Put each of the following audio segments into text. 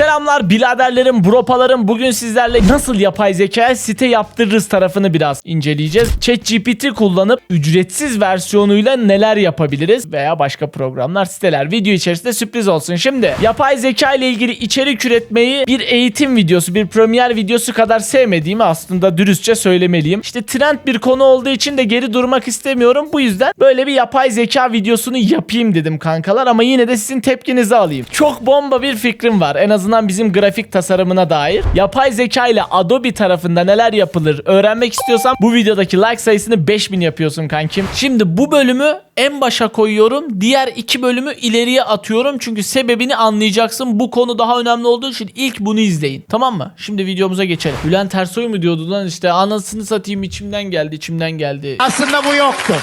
Selamlar biraderlerim, bropalarım. Bugün sizlerle nasıl yapay zeka site yaptırırız tarafını biraz inceleyeceğiz. ChatGPT kullanıp ücretsiz versiyonuyla neler yapabiliriz veya başka programlar, siteler. Video içerisinde sürpriz olsun. Şimdi yapay zeka ile ilgili içerik üretmeyi bir eğitim videosu, bir premier videosu kadar sevmediğimi aslında dürüstçe söylemeliyim. İşte trend bir konu olduğu için de geri durmak istemiyorum. Bu yüzden böyle bir yapay zeka videosunu yapayım dedim kankalar ama yine de sizin tepkinizi alayım. Çok bomba bir fikrim var. En azından bizim grafik tasarımına dair. Yapay zeka ile Adobe tarafında neler yapılır öğrenmek istiyorsan bu videodaki like sayısını 5000 yapıyorsun kankim. Şimdi bu bölümü en başa koyuyorum. Diğer iki bölümü ileriye atıyorum. Çünkü sebebini anlayacaksın. Bu konu daha önemli olduğu için ilk bunu izleyin. Tamam mı? Şimdi videomuza geçelim. Bülent Ersoy mu diyordu lan işte anasını satayım içimden geldi içimden geldi. Aslında bu yoktu.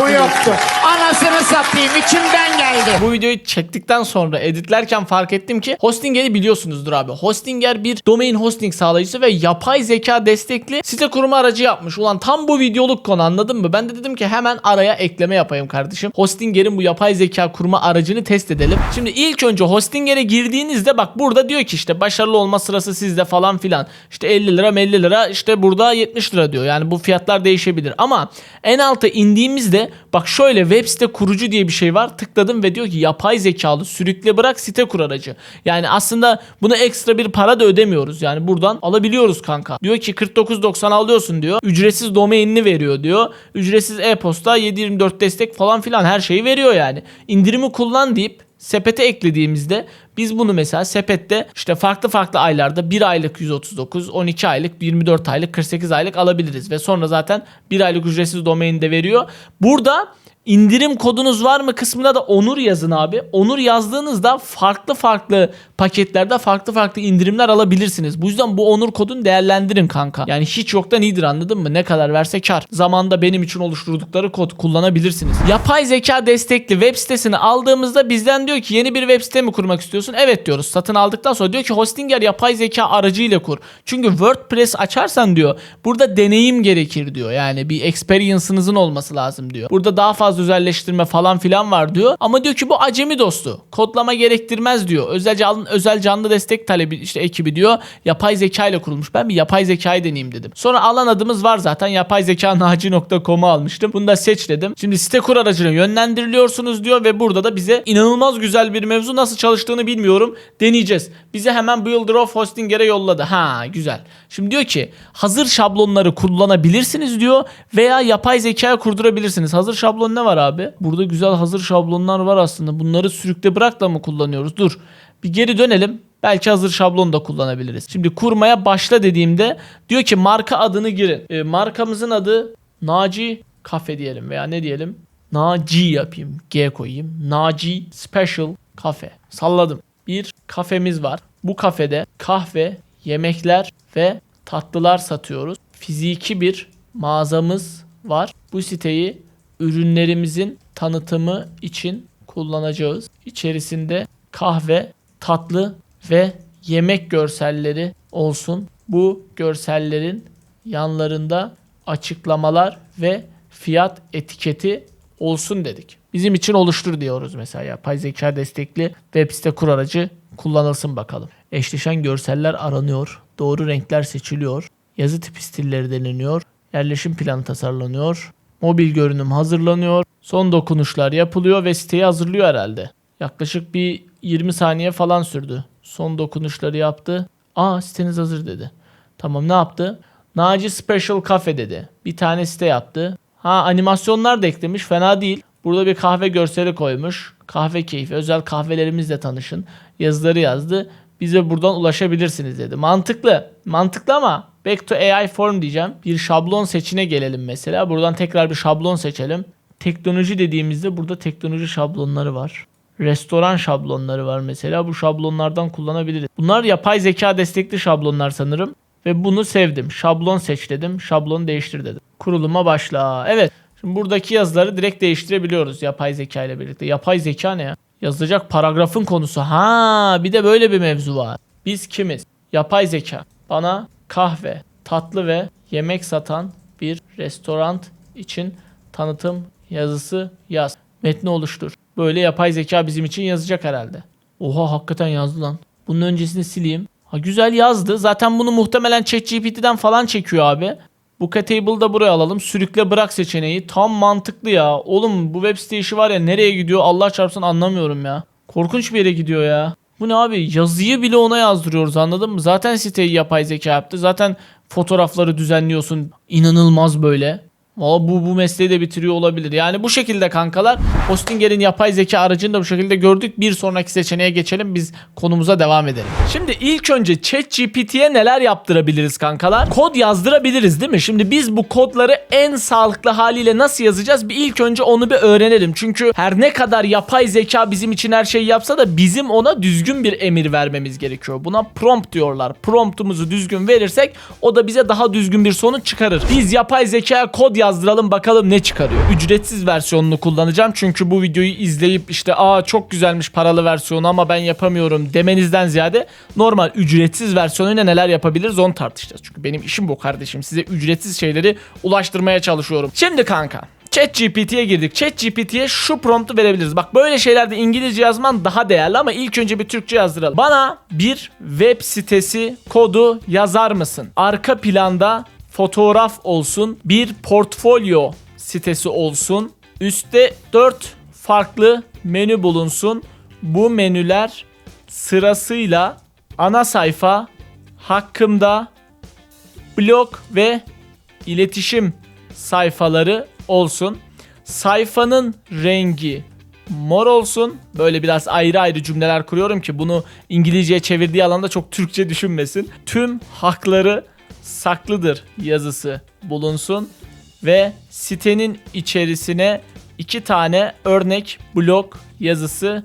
Bu yoktu. Anasını satayım içimden geldi. Bu videoyu çektikten sonra editlerken fark ettim ki Hostinger'i biliyorsunuzdur abi. Hostinger bir domain hosting sağlayıcısı ve yapay zeka destekli site kurma aracı yapmış. Ulan tam bu videoluk konu anladın mı? Ben de dedim ki hemen araya ekleme yapayım kardeşim. Hostinger'in bu yapay zeka kurma aracını test edelim. Şimdi ilk önce Hostinger'e girdiğinizde bak burada diyor ki işte başarılı olma sırası sizde falan filan. İşte 50 lira 50 lira işte burada 70 lira diyor. Yani bu fiyatlar değişebilir ama en alta indiğimizde bak şöyle web site kurucu diye bir şey var. Tıkladım ve diyor ki yapay zekalı sürükle bırak site kur aracı. Yani aslında buna ekstra bir para da ödemiyoruz. Yani buradan alabiliyoruz kanka. Diyor ki 49.90 alıyorsun diyor. Ücretsiz domainini veriyor diyor. Ücretsiz e-posta 724 destek falan filan her şeyi veriyor yani. İndirimi kullan deyip sepete eklediğimizde biz bunu mesela sepette işte farklı farklı aylarda 1 aylık 139, 12 aylık, 24 aylık, 48 aylık alabiliriz ve sonra zaten 1 aylık ücretsiz domaini de veriyor. Burada indirim kodunuz var mı kısmına da Onur yazın abi. Onur yazdığınızda farklı farklı paketlerde farklı farklı indirimler alabilirsiniz. Bu yüzden bu Onur kodunu değerlendirin kanka. Yani hiç yoktan iyidir anladın mı? Ne kadar verse kar. Zamanda benim için oluşturdukları kod kullanabilirsiniz. Yapay zeka destekli web sitesini aldığımızda bizden diyor ki yeni bir web site mi kurmak istiyorsun? Evet diyoruz. Satın aldıktan sonra diyor ki Hostinger yapay zeka aracıyla kur. Çünkü WordPress açarsan diyor burada deneyim gerekir diyor. Yani bir experience'ınızın olması lazım diyor. Burada daha fazla özelleştirme falan filan var diyor. Ama diyor ki bu acemi dostu. Kodlama gerektirmez diyor. Özel canlı, özel canlı destek talebi işte ekibi diyor. Yapay zeka ile kurulmuş. Ben bir yapay zekayı deneyeyim dedim. Sonra alan adımız var zaten. Yapay zeka naci.com'u almıştım. Bunu da seç dedim. Şimdi site kur aracına yönlendiriliyorsunuz diyor ve burada da bize inanılmaz güzel bir mevzu nasıl çalıştığını bilmiyorum. Deneyeceğiz. Bize hemen Builder of Hostinger'e yolladı. Ha güzel. Şimdi diyor ki hazır şablonları kullanabilirsiniz diyor veya yapay zekaya kurdurabilirsiniz. Hazır şablon ne var abi? Burada güzel hazır şablonlar var aslında. Bunları sürükle bırak da mı kullanıyoruz? Dur. Bir geri dönelim. Belki hazır şablon da kullanabiliriz. Şimdi kurmaya başla dediğimde diyor ki marka adını girin. E, markamızın adı Naci Kafe diyelim veya ne diyelim? Naci yapayım. G koyayım. Naci Special Cafe. Salladım. Bir kafemiz var. Bu kafede kahve, yemekler ve tatlılar satıyoruz. Fiziki bir mağazamız var. Bu siteyi ürünlerimizin tanıtımı için kullanacağız. İçerisinde kahve, tatlı ve yemek görselleri olsun. Bu görsellerin yanlarında açıklamalar ve fiyat etiketi olsun dedik. Bizim için oluştur diyoruz mesela yapay zeka destekli web site kur aracı kullanılsın bakalım. Eşleşen görseller aranıyor. Doğru renkler seçiliyor. Yazı tipi stilleri deneniyor. Yerleşim planı tasarlanıyor. Mobil görünüm hazırlanıyor. Son dokunuşlar yapılıyor ve siteyi hazırlıyor herhalde. Yaklaşık bir 20 saniye falan sürdü. Son dokunuşları yaptı. Aa siteniz hazır dedi. Tamam ne yaptı? Naci Special Cafe dedi. Bir tane site yaptı. Ha animasyonlar da eklemiş fena değil. Burada bir kahve görseli koymuş. Kahve keyfi, özel kahvelerimizle tanışın. Yazıları yazdı. Bize buradan ulaşabilirsiniz dedi. Mantıklı. Mantıklı ama back to AI form diyeceğim. Bir şablon seçine gelelim mesela. Buradan tekrar bir şablon seçelim. Teknoloji dediğimizde burada teknoloji şablonları var. Restoran şablonları var mesela. Bu şablonlardan kullanabiliriz. Bunlar yapay zeka destekli şablonlar sanırım. Ve bunu sevdim. Şablon seç dedim. Şablonu değiştir dedim. Kuruluma başla. Evet. Şimdi buradaki yazıları direkt değiştirebiliyoruz yapay zeka ile birlikte. Yapay zeka ne ya? Yazılacak paragrafın konusu. Ha, bir de böyle bir mevzu var. Biz kimiz? Yapay zeka. Bana kahve, tatlı ve yemek satan bir restoran için tanıtım yazısı yaz. Metni oluştur. Böyle yapay zeka bizim için yazacak herhalde. Oha hakikaten yazdı lan. Bunun öncesini sileyim. Ha güzel yazdı. Zaten bunu muhtemelen ChatGPT'den falan çekiyor abi. Bu table'ı da buraya alalım. Sürükle bırak seçeneği. Tam mantıklı ya. Oğlum bu web site işi var ya nereye gidiyor Allah çarpsın anlamıyorum ya. Korkunç bir yere gidiyor ya. Bu ne abi? Yazıyı bile ona yazdırıyoruz anladın mı? Zaten siteyi yapay zeka yaptı. Zaten fotoğrafları düzenliyorsun. İnanılmaz böyle. Valla bu, bu mesleği de bitiriyor olabilir. Yani bu şekilde kankalar. Hostinger'in yapay zeka aracını da bu şekilde gördük. Bir sonraki seçeneğe geçelim. Biz konumuza devam edelim. Şimdi ilk önce ChatGPT'ye neler yaptırabiliriz kankalar? Kod yazdırabiliriz değil mi? Şimdi biz bu kodları en sağlıklı haliyle nasıl yazacağız? Bir ilk önce onu bir öğrenelim. Çünkü her ne kadar yapay zeka bizim için her şeyi yapsa da bizim ona düzgün bir emir vermemiz gerekiyor. Buna prompt diyorlar. Promptumuzu düzgün verirsek o da bize daha düzgün bir sonuç çıkarır. Biz yapay zekaya kod yazdıralım bakalım ne çıkarıyor. Ücretsiz versiyonunu kullanacağım çünkü bu videoyu izleyip işte aa çok güzelmiş paralı versiyonu ama ben yapamıyorum demenizden ziyade normal ücretsiz versiyonuyla neler yapabiliriz onu tartışacağız. Çünkü benim işim bu kardeşim. Size ücretsiz şeyleri ulaştırmaya çalışıyorum. Şimdi kanka ChatGPT'ye girdik. ChatGPT'ye şu promptu verebiliriz. Bak böyle şeylerde İngilizce yazman daha değerli ama ilk önce bir Türkçe yazdıralım. Bana bir web sitesi kodu yazar mısın? Arka planda fotoğraf olsun, bir portfolyo sitesi olsun. Üstte 4 farklı menü bulunsun. Bu menüler sırasıyla ana sayfa, hakkımda, blog ve iletişim sayfaları olsun. Sayfanın rengi mor olsun. Böyle biraz ayrı ayrı cümleler kuruyorum ki bunu İngilizceye çevirdiği alanda çok Türkçe düşünmesin. Tüm hakları saklıdır yazısı bulunsun ve sitenin içerisine iki tane örnek blog yazısı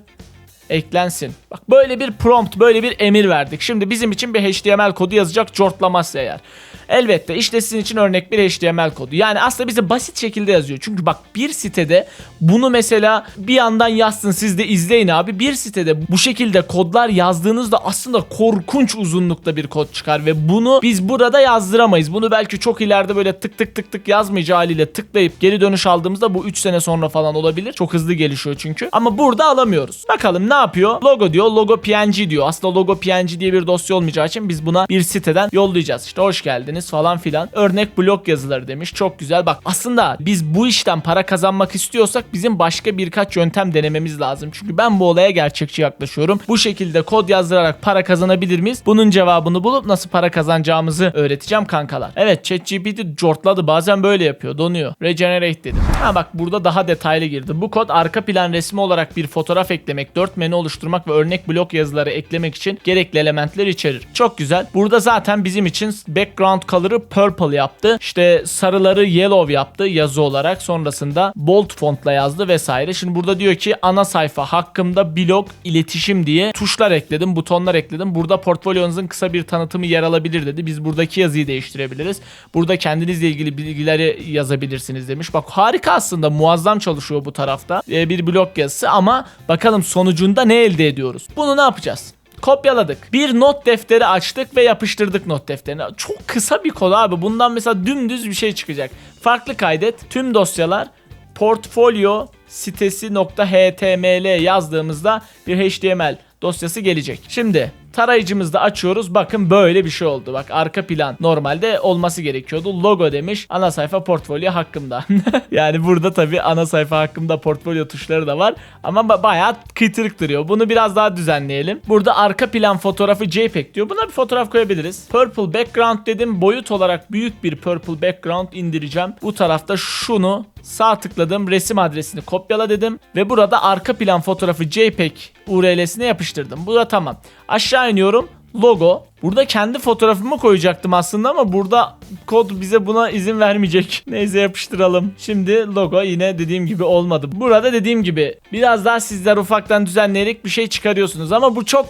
eklensin. Bak böyle bir prompt, böyle bir emir verdik. Şimdi bizim için bir HTML kodu yazacak cortlamazsa eğer. Elbette işte sizin için örnek bir HTML kodu. Yani aslında bize basit şekilde yazıyor. Çünkü bak bir sitede bunu mesela bir yandan yazsın siz de izleyin abi. Bir sitede bu şekilde kodlar yazdığınızda aslında korkunç uzunlukta bir kod çıkar ve bunu biz burada yazdıramayız. Bunu belki çok ileride böyle tık tık tık tık yazmayacağı haliyle tıklayıp geri dönüş aldığımızda bu 3 sene sonra falan olabilir. Çok hızlı gelişiyor çünkü. Ama burada alamıyoruz. Bakalım ne yapıyor? Logo diyor. Logo PNG diyor. Aslında logo PNG diye bir dosya olmayacağı için biz buna bir siteden yollayacağız. İşte hoş geldiniz falan filan. Örnek blog yazıları demiş. Çok güzel. Bak aslında biz bu işten para kazanmak istiyorsak bizim başka birkaç yöntem denememiz lazım. Çünkü ben bu olaya gerçekçi yaklaşıyorum. Bu şekilde kod yazdırarak para kazanabilir miyiz? Bunun cevabını bulup nasıl para kazanacağımızı öğreteceğim kankalar. Evet ChatGPT cortladı. Bazen böyle yapıyor. Donuyor. Regenerate dedim. Ha bak burada daha detaylı girdi. Bu kod arka plan resmi olarak bir fotoğraf eklemek, 4 menü oluşturmak ve örnek blok yazıları eklemek için gerekli elementler içerir. Çok güzel. Burada zaten bizim için background color'ı purple yaptı. İşte sarıları yellow yaptı yazı olarak. Sonrasında bold fontla yazdı vesaire. Şimdi burada diyor ki ana sayfa hakkımda blog iletişim diye tuşlar ekledim, butonlar ekledim. Burada portfolyonuzun kısa bir tanıtımı yer alabilir dedi. Biz buradaki yazıyı değiştirebiliriz. Burada kendinizle ilgili bilgileri yazabilirsiniz demiş. Bak harika aslında muazzam çalışıyor bu tarafta. Ee, bir blog yazısı ama bakalım sonucunda ne elde ediyoruz? Bunu ne yapacağız? Kopyaladık. Bir not defteri açtık ve yapıştırdık not defterine. Çok kısa bir kod abi. Bundan mesela dümdüz bir şey çıkacak. Farklı kaydet. Tüm dosyalar portfolyo sitesi.html yazdığımızda bir HTML dosyası gelecek. Şimdi tarayıcımızda açıyoruz. Bakın böyle bir şey oldu. Bak arka plan normalde olması gerekiyordu. Logo demiş. Ana sayfa portfolyo hakkımda. yani burada tabii ana sayfa hakkımda portfolyo tuşları da var. Ama ba- bayağı kıytırık duruyor. Bunu biraz daha düzenleyelim. Burada arka plan fotoğrafı JPEG diyor. Buna bir fotoğraf koyabiliriz. Purple background dedim. Boyut olarak büyük bir purple background indireceğim. Bu tarafta şunu sağ tıkladım. Resim adresini kopyala dedim. Ve burada arka plan fotoğrafı JPEG URL'sine yapıştırdım. Bu da tamam. Aşağı iniyorum. Logo. Burada kendi fotoğrafımı koyacaktım aslında ama burada kod bize buna izin vermeyecek. Neyse yapıştıralım. Şimdi logo yine dediğim gibi olmadı. Burada dediğim gibi biraz daha sizler ufaktan düzenleyerek bir şey çıkarıyorsunuz ama bu çok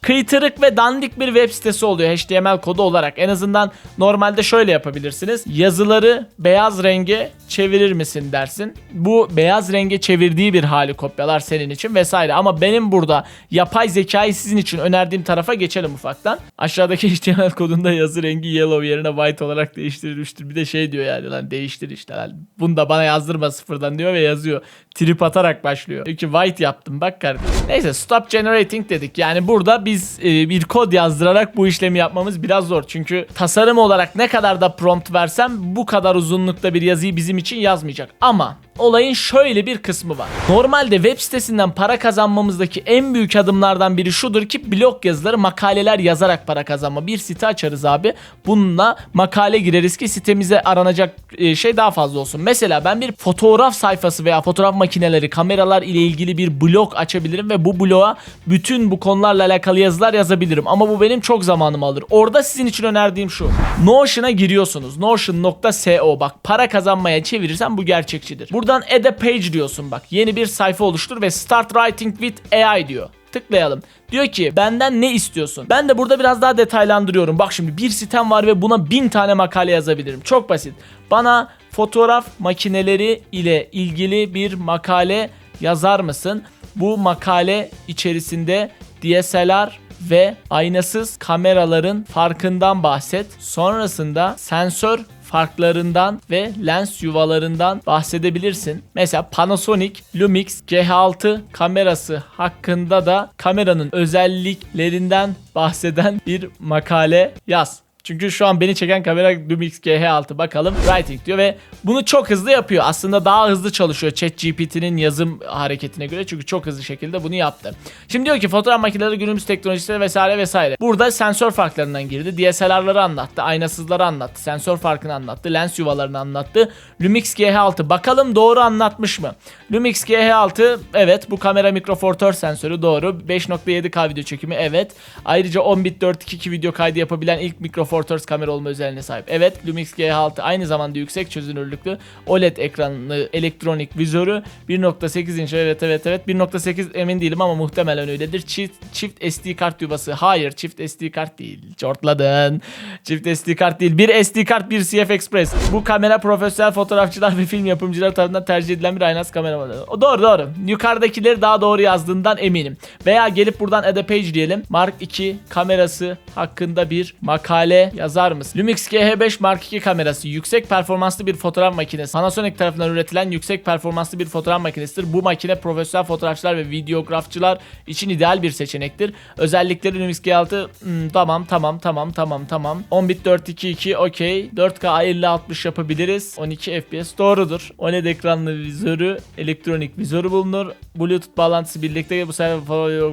kıytırık ve dandik bir web sitesi oluyor HTML kodu olarak. En azından normalde şöyle yapabilirsiniz. Yazıları beyaz renge çevirir misin dersin. Bu beyaz renge çevirdiği bir hali kopyalar senin için vesaire. Ama benim burada yapay zekayı sizin için önerdiğim tarafa geçelim ufaktan. Aşağıdaki HTML kodunda yazı rengi yellow yerine white olarak değiştirilmiştir. Bir de şey diyor yani lan değiştir işte. Lan. Bunu da bana yazdırma sıfırdan diyor ve yazıyor. Trip atarak başlıyor. Çünkü white yaptım bak kardeşim. Neyse stop generating dedik. Yani burada biz e, bir kod yazdırarak bu işlemi yapmamız biraz zor. Çünkü tasarım olarak ne kadar da prompt versem bu kadar uzunlukta bir yazıyı bizim için yazmayacak. Ama olayın şöyle bir kısmı var. Normalde web sitesinden para kazanmamızdaki en büyük adımlardan biri şudur ki blog yazıları, makaleler yazarak para kazanma. Bir site açarız abi. Bununla makale gireriz ki sitemize aranacak e, şey daha fazla olsun. Mesela ben bir fotoğraf sayfası veya fotoğraf makineleri, kameralar ile ilgili bir blog açabilirim ve bu bloğa bütün bu konularla alakalı yazılar yazabilirim. Ama bu benim çok zamanımı alır. Orada sizin için önerdiğim şu. Notion'a giriyorsunuz. Notion.co bak para kazanmaya çevirirsen bu gerçekçidir. Buradan add a page diyorsun bak. Yeni bir sayfa oluştur ve start writing with AI diyor. Tıklayalım. Diyor ki benden ne istiyorsun? Ben de burada biraz daha detaylandırıyorum. Bak şimdi bir sitem var ve buna bin tane makale yazabilirim. Çok basit. Bana fotoğraf makineleri ile ilgili bir makale yazar mısın? Bu makale içerisinde DSLR ve aynasız kameraların farkından bahset. Sonrasında sensör farklarından ve lens yuvalarından bahsedebilirsin. Mesela Panasonic Lumix G6 kamerası hakkında da kameranın özelliklerinden bahseden bir makale yaz. Çünkü şu an beni çeken kamera Lumix GH6 bakalım writing diyor ve bunu çok hızlı yapıyor. Aslında daha hızlı çalışıyor ChatGPT'nin yazım hareketine göre çünkü çok hızlı şekilde bunu yaptı. Şimdi diyor ki fotoğraf makineleri günümüz teknolojisi vesaire vesaire. Burada sensör farklarından girdi. DSLR'ları anlattı, aynasızları anlattı, sensör farkını anlattı, lens yuvalarını anlattı. Lumix GH6 bakalım doğru anlatmış mı? Lumix GH6 evet bu kamera Thirds sensörü doğru. 5.7K video çekimi evet. Ayrıca 10 bit 422 video kaydı yapabilen ilk Micro Four Thirds kamera olma özelliğine sahip. Evet Lumix G6 aynı zamanda yüksek çözünürlüklü OLED ekranlı elektronik vizörü 1.8 inç evet evet evet 1.8 emin değilim ama muhtemelen öyledir. Çift, çift SD kart yuvası. Hayır çift SD kart değil. Çortladın. Çift SD kart değil. Bir SD kart bir CF Express. Bu kamera profesyonel fotoğrafçılar ve film yapımcıları tarafından tercih edilen bir aynası kamera modeli. O doğru doğru. Yukarıdakileri daha doğru yazdığından eminim. Veya gelip buradan add a page diyelim. Mark 2 kamerası hakkında bir makale yazar mısın? Lumix GH5 Mark 2 kamerası yüksek performanslı bir fotoğraf makinesi. Panasonic tarafından üretilen yüksek performanslı bir fotoğraf makinesidir. Bu makine profesyonel fotoğrafçılar ve videografçılar için ideal bir seçenektir. Özellikleri Lumix G6 hmm, tamam tamam tamam tamam tamam. 10 bit 422 okey. 4K 50-60 yapabiliriz. 12 FPS doğrudur. OLED ekranlı vizörü, elektronik vizörü bulunur. Bluetooth bağlantısı birlikte bu sefer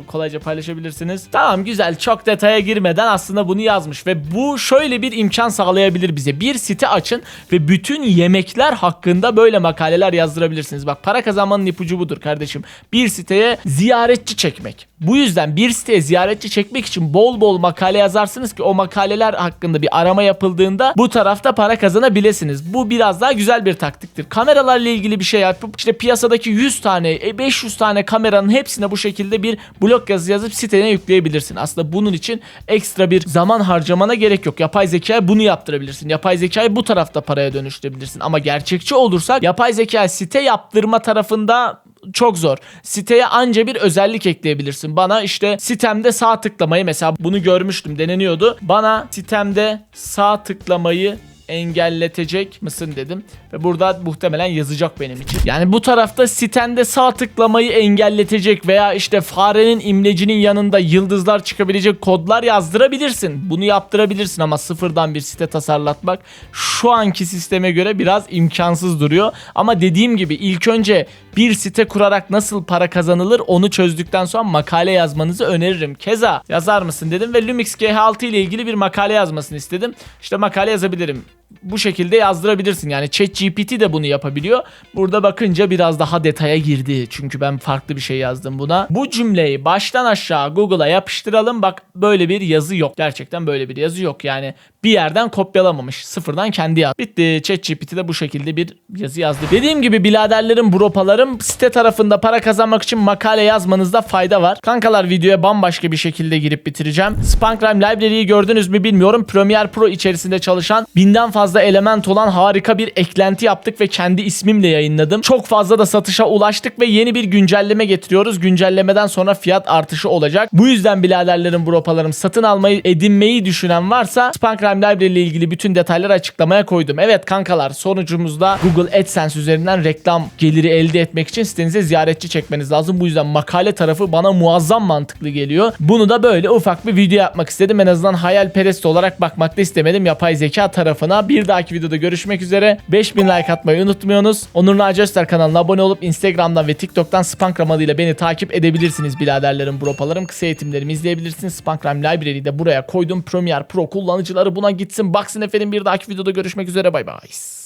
kolayca paylaşabilirsiniz. Tamam güzel çok detaya girmeden aslında bunu yazmış ve bu şöyle bir imkan sağlayabilir bize. Bir site açın ve bütün yemekler hakkında böyle makaleler yazdırabilirsiniz. Bak para kazanmanın ipucu budur kardeşim. Bir siteye ziyaretçi çekmek. Bu yüzden bir siteye ziyaretçi çekmek için bol bol makale yazarsınız ki o makaleler hakkında bir arama yapıldığında bu tarafta para kazanabilirsiniz. Bu biraz daha güzel bir taktiktir. Kameralarla ilgili bir şey yapıp işte piyasadaki 100 tane, e, 500 tane kameranın hepsine bu şekilde bir blog yazı yazıp sitene yükleyebilirsin. Aslında bunun için ekstra bir zaman harcamana gerek yok. Yapay zekaya bunu yaptırabilirsin. Yapay zekayı bu tarafta paraya dönüştürebilirsin. Ama gerçekçi olursak yapay zeka site yaptırma tarafında çok zor. Siteye anca bir özellik ekleyebilirsin. Bana işte sitemde sağ tıklamayı mesela bunu görmüştüm deneniyordu. Bana sitemde sağ tıklamayı engelletecek misin dedim. Ve burada muhtemelen yazacak benim için. Yani bu tarafta sitende sağ tıklamayı engelletecek veya işte farenin imlecinin yanında yıldızlar çıkabilecek kodlar yazdırabilirsin. Bunu yaptırabilirsin ama sıfırdan bir site tasarlatmak şu anki sisteme göre biraz imkansız duruyor. Ama dediğim gibi ilk önce bir site kurarak nasıl para kazanılır onu çözdükten sonra makale yazmanızı öneririm. Keza yazar mısın dedim ve Lumix G6 ile ilgili bir makale yazmasını istedim. İşte makale yazabilirim bu şekilde yazdırabilirsin. Yani ChatGPT de bunu yapabiliyor. Burada bakınca biraz daha detaya girdi. Çünkü ben farklı bir şey yazdım buna. Bu cümleyi baştan aşağı Google'a yapıştıralım. Bak böyle bir yazı yok. Gerçekten böyle bir yazı yok. Yani bir yerden kopyalamamış. Sıfırdan kendi yaz. Bitti. ChatGPT de bu şekilde bir yazı yazdı. Dediğim gibi biraderlerim, bropalarım site tarafında para kazanmak için makale yazmanızda fayda var. Kankalar videoya bambaşka bir şekilde girip bitireceğim. Spankrime Library'yi gördünüz mü bilmiyorum. Premiere Pro içerisinde çalışan binden fazla element olan harika bir eklenti yaptık ve kendi ismimle yayınladım. Çok fazla da satışa ulaştık ve yeni bir güncelleme getiriyoruz. Güncellemeden sonra fiyat artışı olacak. Bu yüzden biraderlerim, bropalarım satın almayı, edinmeyi düşünen varsa Spankrime Library ile ilgili bütün detayları açıklamaya koydum. Evet kankalar sonucumuzda Google AdSense üzerinden reklam geliri elde etmek için sitenize ziyaretçi çekmeniz lazım. Bu yüzden makale tarafı bana muazzam mantıklı geliyor. Bunu da böyle ufak bir video yapmak istedim. En azından hayalperest olarak bakmak da istemedim yapay zeka tarafına. Bir dahaki videoda görüşmek üzere. 5000 like atmayı unutmuyorsunuz. Onur Naci Özter kanalına abone olup Instagram'dan ve TikTok'tan Spankram adıyla beni takip edebilirsiniz biraderlerim, bropalarım. Kısa eğitimlerimi izleyebilirsiniz. Spankram Library'i de buraya koydum. Premiere Pro kullanıcıları buna gitsin. Baksın efendim bir dahaki videoda görüşmek üzere. Bay bay.